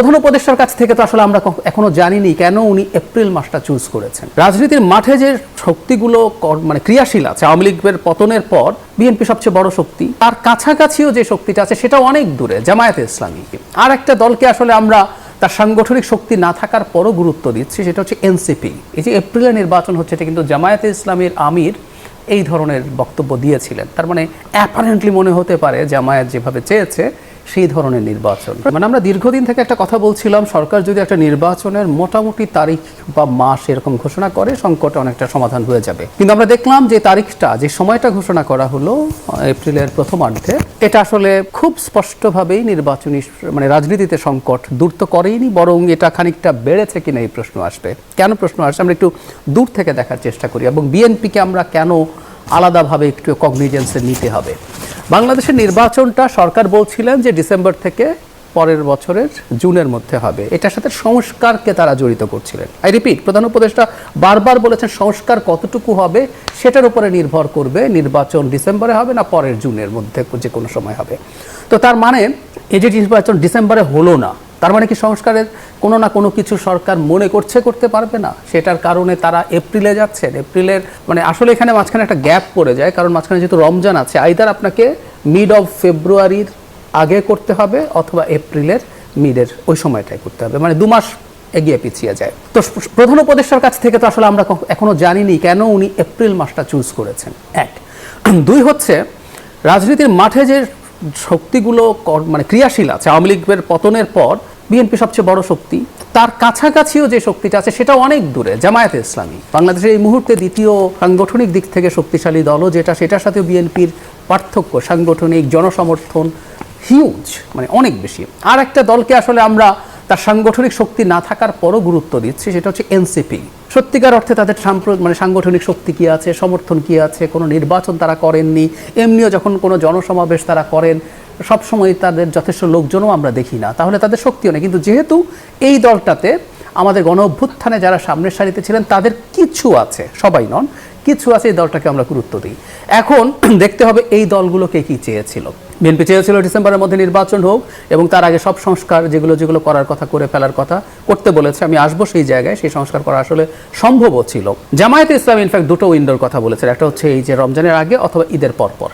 প্রধান উপদেষ্টার কাছ থেকে তো আসলে আমরা এখনও জানিনি কেন উনি এপ্রিল মাসটা চুজ করেছেন। রাজনীতির মাঠে যে শক্তিগুলো মানে ক্রিয়াশীল আছে, আওয়ামী লীগের পতনের পর বিএনপি সবচেয়ে বড় শক্তি, তার কাছাকাছিও যে শক্তিটা আছে সেটা অনেক দূরে, জামায়াতে ইসলামী আর একটা দলকে আসলে আমরা তার সাংগঠনিক শক্তি না থাকার পরও গুরুত্ব দিচ্ছি, সেটা হচ্ছে এনসিপি। এই যে এপ্রিলের নির্বাচন হচ্ছে, এটা কিন্তু জামায়াতে ইসলামীর আমির এই ধরনের বক্তব্য দিয়েছিলেন। তার মানে অ্যাপারেন্টলি মনে হতে পারে জামায়াত যেভাবে চেয়েছে সেই ধরনের নির্বাচন। মানে আমরা দীর্ঘদিন থেকে একটা কথা বলছিলাম, সরকার যদি একটা নির্বাচনের মোটামুটি তারিখ বা মাস এরকম ঘোষণা করে, সংকটে অনেকটা সমাধান হয়ে যাবে। কিন্তু আমরা দেখলাম যে তারিখটা, যে সময়টা ঘোষণা করা হলো, এপ্রিলের প্রথমার্ধে, এটা আসলে খুব স্পষ্টভাবেই নির্বাচনী মানে রাজনীতিতে সংকট দূর তো করেইনি, বরং এটা খানিকটা বেড়েছে কিনা এই প্রশ্ন আসবে। কেন প্রশ্ন আসবে? আমরা একটু দূর থেকে দেখার চেষ্টা করি। এবং বিএনপিকে আমরা কেন আলাদাভাবে একটু কগনিজেন্সে নিতে হবে। বাংলাদেশের নির্বাচনটা সরকার বলছিলেন যে ডিসেম্বর থেকে পরের বছরের জুনের মধ্যে হবে। এটার সাথে সংস্কারকে তারা জড়িত করছিলেন। আই রিপিট, প্রধান উপদেষ্টা বারবার বলেছেন সংস্কার কতটুকু হবে সেটার উপরে নির্ভর করবে নির্বাচন ডিসেম্বরে হবে না পরের জুনের মধ্যে যে কোনো সময় হবে। তো তার মানে এই যে নির্বাচন ডিসেম্বরে হলো না তার মানে কি সংস্কারের কোনো না কোনো কিছু সরকার মনে করছে, করতে পারবে না? সেটার কারণে তারা এপ্রিলে যাচ্ছেন। এপ্রিলের মানে আসলে এখানে মাঝখানে একটা গ্যাপ পড়ে যায়, কারণ মাঝখানে যেহেতু রমজান আছে, আইদার আপনাকে মিড অফ ফেব্রুয়ারির আগে করতে হবে অথবা এপ্রিলের মিডের ওই সময়টাই করতে হবে। মানে দু মাস এগিয়ে পিছিয়ে যায়। তো প্রধান উপদেষ্টার কাছ থেকে তো আসলে আমরা ক- এখনও জানিনি কেন উনি এপ্রিল মাসটা চুজ করেছেন। এক, দুই হচ্ছে রাজনীতির মাঠে যে শক্তিগুলো মানে ক্রিয়াশীল আছে, আওয়ামী লীগের পতনের পর বিএনপি সবচেয়ে বড় শক্তি। তার কাছাকাছিও যে শক্তিটা আছে সেটা অনেক দূরে, জামায়াতে ইসলামী। বাংলাদেশের এই মুহূর্তে দ্বিতীয় সাংগঠনিক দিক থেকে শক্তিশালী দলও যেটা, সেটার সাথে বিএনপির পার্থক্য, সাংগঠনিক জনসমর্থন হিউজ মানে অনেক বেশি। আর একটা দলকে আসলে আমরা তার সাংগঠনিক শক্তি না থাকার পরও গুরুত্ব দিচ্ছি, সেটা হচ্ছে এনসিপি। সত্যিকার অর্থে তাদের মানে সাংগঠনিক শক্তি কি আছে, সমর্থন কী আছে, কোনো নির্বাচন তারা করেননি, এমনিও যখন কোনো জনসমাবেশ তারা করেন সবসময় তাদের যথেষ্ট লোকজনও আমরা দেখি না। তাহলে তাদের শক্তিও নেই। কিন্তু যেহেতু এই দলটাতে আমাদের গণ অভ্যুত্থানে যারা সামনের সারিতে ছিলেন, তাদের কিছু আছে, সবাই নন, কিছু আছে এই দলটাকে আমরা গুরুত্ব দিই। এখন দেখতে হবে এই দলগুলোকে কি চেয়েছিল। বিএনপি চেয়েছিল ডিসেম্বরের মধ্যে নির্বাচন হোক এবং তার আগে সব সংস্কার যেগুলো যেগুলো করার কথা, করে ফেলার কথা করতে বলেছে। আমি আসব সেই জায়গায়। সেই সংস্কার করা আসলে সম্ভবও ছিল। জামায়াতে ইসলাম ইনফ্যাক্ট দুটো উইন্ডোর কথা বলেছে। একটা হচ্ছে এই যে রমজানের আগে অথবা ঈদের পরপর।